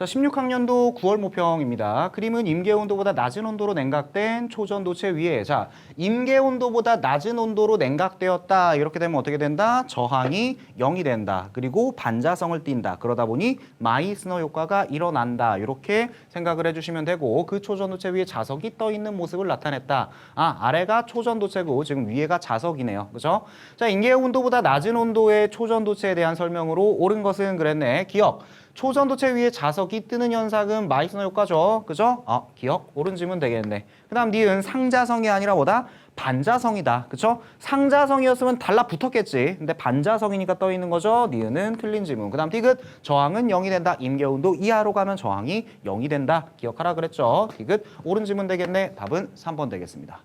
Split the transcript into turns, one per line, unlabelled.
자, 16학년도 9월 모평입니다. 그림은 임계 온도보다 낮은 온도로 냉각된 초전도체 위에 자, 임계 온도보다 낮은 온도로 냉각되었다. 이렇게 되면 어떻게 된다? 저항이 0이 된다. 그리고 반자성을 띈다. 그러다 보니 마이스너 효과가 일어난다. 이렇게 생각을 해 주시면 되고 그 초전도체 위에 자석이 떠 있는 모습을 나타냈다. 아, 아래가 초전도체고 지금 위에가 자석이네요. 그죠? 자, 임계 온도보다 낮은 온도의 초전도체에 대한 설명으로 옳은 것은 그랬네. 기억. 초전도체 위에 자석이 뜨는 현상은 마이스너 효과죠. 그죠? 어, 기억. 옳은 질문 되겠네. 그 다음 니은 상자성이 아니라 뭐다? 반자성이다. 그쵸? 상자성이었으면 달라붙었겠지. 근데 반자성이니까 떠 있는 거죠. 니은은 틀린 질문. 그 다음 디귿. 저항은 0이 된다. 임계온도 이하로 가면 저항이 0이 된다. 기억하라 그랬죠. 디귿. 옳은 질문 되겠네. 답은 3번 되겠습니다.